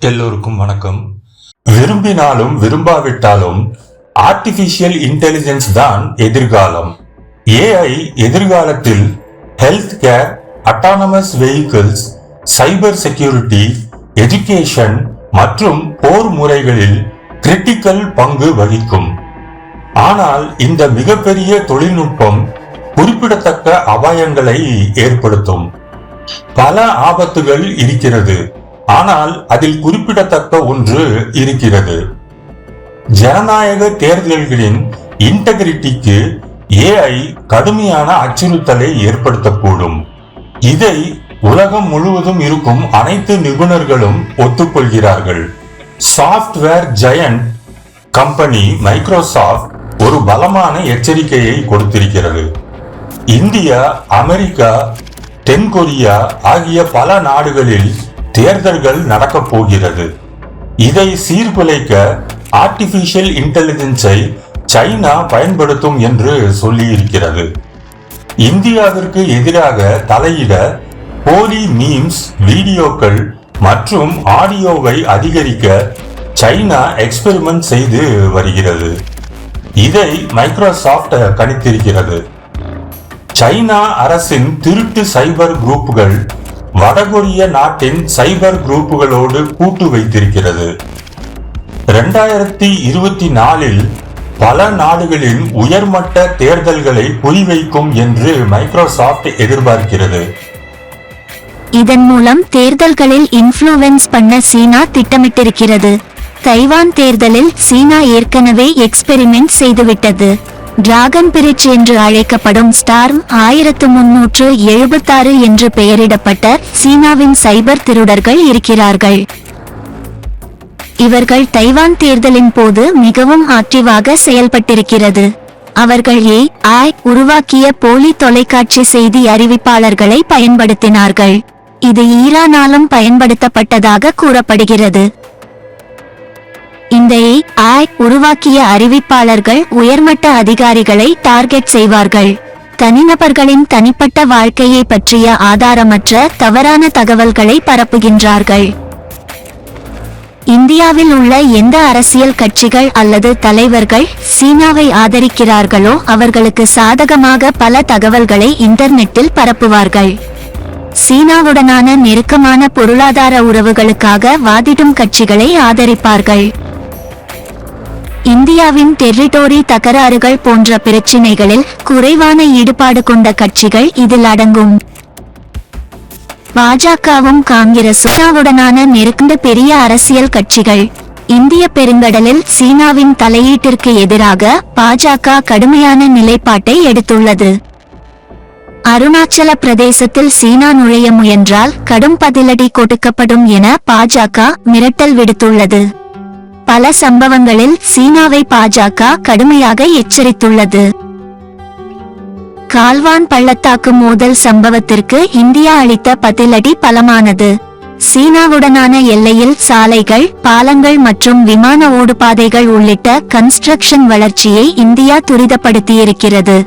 எல்லோருக்கும் வணக்கம். விரும்பினாலும் விரும்பாவிட்டாலும் ஆர்டிபிஷியல் இன்டெலிஜென்ஸ் தான் எதிர்காலம். ஏஐ எதிர்காலத்தில் health care autonomous vehicles cyber security education மற்றும் போர் முறைகளில் கிரிட்டிக்கல் பங்கு வகிக்கும். ஆனால் இந்த மிகப்பெரிய தொழில்நுட்பம் குறிப்பிடத்தக்க அபாயங்களை ஏற்படுத்தும். பல ஆபத்துகள் இருக்கிறது. ஆனால் அதில் குறிப்பிடத்தக்க ஒன்று இருக்கிறது. ஜனநாயக தேர்தல்களின் இன்டெகிரிட்டிக்கு ஏஐ கடுமையான அச்சுறுத்தலை ஏற்படுத்தக்கூடும். இதை உலகம் முழுவதும் இருக்கும் அனைத்து நிபுணர்களும் ஒத்துக்கொள்கிறார்கள். சாஃப்ட்வேர் ஜெயண்ட் கம்பெனி மைக்ரோசாஃப்ட் ஒரு பலமான எச்சரிக்கையை கொடுத்திருக்கிறது. இந்தியா அமெரிக்கா தென்கொரியா ஆகிய பல நாடுகளில் தேர்தல்கள் நடக்கப் போகிறது. இதை சீர்குலைக்க ஆர்டிபிஷியல் இன்டெலிஜென்ஸை சைனா பயன்படுத்தும் என்று சொல்லியிருக்கிறது. இந்தியாவிற்கு எதிராக தலையிட போலி மீம்ஸ் வீடியோக்கள் மற்றும் ஆடியோவை அதிகரிக்க சைனா எக்ஸ்பெரிமெண்ட் செய்து வருகிறது. இதை மைக்ரோசாஃப்ட் கணித்திருக்கிறது. சைனா அரசின் திருட்டு சைபர் குரூப்புகள் வடகொரிய நாட்டின் சைபர் குரூப்புகளோடு கூட்டு வைத்திருக்கிறது. இரண்டாயிரத்தி இருபத்தி நாலில் பல நாடுகளின் உயர்மட்ட தேர்தல்களை குறிவைக்கும் என்று மைக்ரோசாஃப்ட் எதிர்பார்க்கிறது. இதன் மூலம் தேர்தல்களில் இன்ஃப்ளூவன்ஸ் பண்ண சீனா திட்டமிட்டிருக்கிறது. தைவான் தேர்தலில் சீனா ஏற்கனவே எக்ஸ்பெரிமெண்ட் செய்துவிட்டது. டிராகன் பிரிட்ஜ் என்று அழைக்கப்படும் ஸ்டார்ம் ஆயிரத்து முன்னூற்று எழுபத்தாறு என்று பெயரிடப்பட்ட சீனாவின் சைபர் திருடர்கள் இருக்கிறார்கள். இவர்கள் தைவான் தேர்தலின் போது மிகவும் ஆக்டிவாக செயல்பட்டிருக்கிறது. அவர்கள் ஏ. ஆய் உருவாக்கிய போலி தொலைக்காட்சி செய்தி அறிவிப்பாளர்களை பயன்படுத்தினார்கள். இது ஈரானாலும் பயன்படுத்தப்பட்டதாக கூறப்படுகிறது. இந்த ஆய் உருவாக்கிய அறிவிப்பாளர்கள் உயர்மட்ட அதிகாரிகளை டார்கெட் செய்வார்கள். தனிநபர்களின் தனிப்பட்ட வாழ்க்கையை பற்றிய ஆதாரமற்ற தவறான தகவல்களை பரப்புகின்றார்கள். இந்தியாவில் உள்ள எந்த அரசியல் கட்சிகள் அல்லது தலைவர்கள் சீனாவை ஆதரிக்கிறார்களோ அவர்களுக்கு சாதகமாக பல தகவல்களை இன்டர்நெட்டில் பரப்புவார்கள். சீனாவுடனான நெருக்கமான பொருளாதார உறவுகளுக்காக வாதிடும் கட்சிகளை ஆதரிப்பார்கள். இந்தியாவின் டெரிட்டோரி தகராறுகள் போன்ற பிரச்சினைகளில் குறைவான ஈடுபாடு கொண்ட கட்சிகள் இதில் அடங்கும். பாஜகவும் காங்கிரசுடனான நெருக்கந்த பெரிய அரசியல் கட்சிகள். இந்திய பெருங்கடலில் சீனாவின் தலையீட்டிற்கு எதிராக பாஜக கடுமையான நிலைப்பாட்டை எடுத்துள்ளது. அருணாச்சல பிரதேசத்தில் சீனா நுழைய முயன்றால் கடும் பதிலடி கொடுக்கப்படும் என பாஜக மிரட்டல் விடுத்துள்ளது. பல சம்பவங்களில் சீனாவை பாஜக கடுமையாக எச்சரித்துள்ளது. கால்வான் பள்ளத்தாக்கு மோதல் சம்பவத்திற்கு இந்தியா அளித்த பதிலடி பலமானது. சீனாவுடனான எல்லையில் சாலைகள் பாலங்கள் மற்றும் விமான ஓடுபாதைகள் உள்ளிட்ட கன்ஸ்ட்ரக்ஷன் வளர்ச்சியை இந்தியா துரிதப்படுத்தியிருக்கிறது.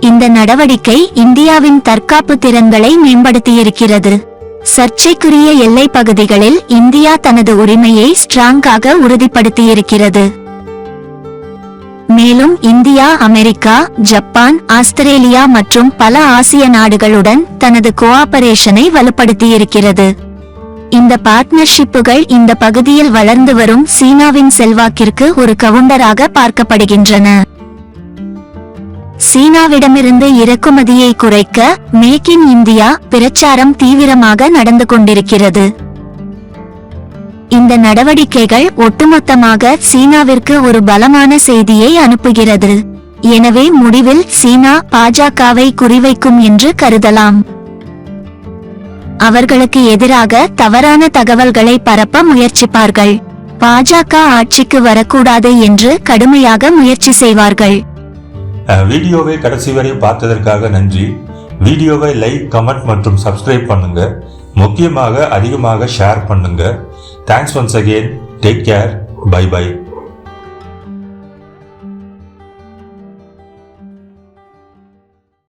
இந்த நடவடிக்கை இந்தியாவின் தற்காப்பு திறன்களை மேம்படுத்தியிருக்கிறது. சர்ச்சைக்குரிய எல்லை பகுதிகளில் இந்தியா தனது உரிமையை ஸ்ட்ராங்காக உறுதிப்படுத்தியிருக்கிறது. மேலும் இந்தியா அமெரிக்கா ஜப்பான் ஆஸ்திரேலியா மற்றும் பல ஆசிய நாடுகளுடன் தனது கோஆபரேஷனை வலுப்படுத்தியிருக்கிறது. இந்த பார்ட்னர்ஷிப்புகள் இந்த பகுதியில் வளர்ந்து வரும் சீனாவின் செல்வாக்கிற்கு ஒரு கவுண்டராக பார்க்கப்படுகின்றன. சீனாவிடமிருந்து இறக்குமதியை குறைக்க மேக் இன் இந்தியா பிரச்சாரம் தீவிரமாக நடந்து கொண்டிருக்கிறது. இந்த நடவடிக்கைகள் ஒட்டுமொத்தமாக சீனாவிற்கு ஒரு பலமான செய்தியை அனுப்புகிறது. எனவே முடிவில் சீனா பாஜகவை குறிவைக்கும் என்று கருதலாம். அவர்களுக்கு எதிராக தவறான தகவல்களை பரப்ப முயற்சிப்பார்கள். பாஜக ஆட்சிக்கு வரக்கூடாது என்று கடுமையாக முயற்சி செய்வார்கள். வீடியோவை கடைசி வரை பார்த்ததற்காக நன்றி. வீடியோவை லைக் கமெண்ட் மற்றும் சப்ஸ்கிரைப் பண்ணுங்க. முக்கியமாக அதிகமாக ஷேர் பண்ணுங்க. Thanks once again take care bye bye